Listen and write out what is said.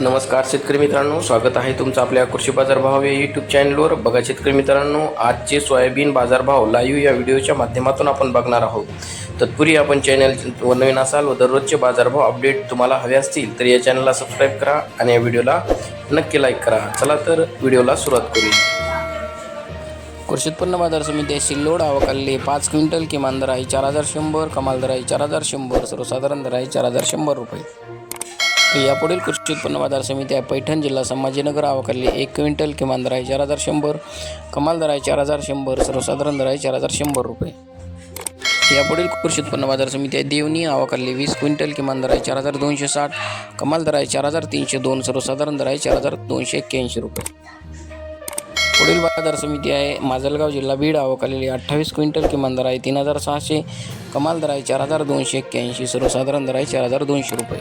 नमस्कार शेतकरी मित्रांनो स्वागत आहे तुमचं आपल्या कृषी बाजार भाव या यूट्यूब चॅनलवर बघा शेतकरी मित्रांनो आजचे सोयाबीन बाजारभाव लाईव्ह या व्हिडिओच्या माध्यमातून आपण बघणार आहोत. तत्पूर्वी आपण चॅनल व नवीन असाल व दररोजचे बाजारभाव अपडेट तुम्हाला हवे असतील तर या चॅनलला सबस्क्राईब करा आणि या व्हिडिओला नक्की लाईक करा. चला तर व्हिडिओला सुरुवात करूया कृषी उत्पन्न बाजार समिती सिल्लोड आवकाले पाच क्विंटल किमान दर आहे चार हजार शंभर कमाल दर आहे चार हजार शंभर सर्वसाधारण दर आहे चार हजार शंभर रुपये. यापुढील कृषी उत्पन्न बाजार समिती आहे पैठण जिल्हा संभाजीनगर आवाकडली एक क्विंटल किमान दर आहे चार हजार शंभर कमाल दर आहे चार हजार शंभर सर्वसाधारण दर आहे चार हजार शंभर रुपये. यापुढील कृषी उत्पन्न बाजार समिती आहे देवणी आवाकडली वीस क्विंटल किमान दर आहे चार हजार दोनशे साठ कमाल दर आहे चार हजार तीनशे दोन सर्वसाधारण दर आहे चार हजार दोनशे एक्क्याऐंशी रुपये. पुढील बाजार समिती आहे माजलगाव जिल्हा बीड आवकालेली अठ्ठावीस क्विंटल किमान दर आहे तीन हजार सहाशे कमाल दर आहे चार हजार दोनशे एक्क्याऐंशी सर्वसाधारण दर आहे चार हजार दोनशे रुपये.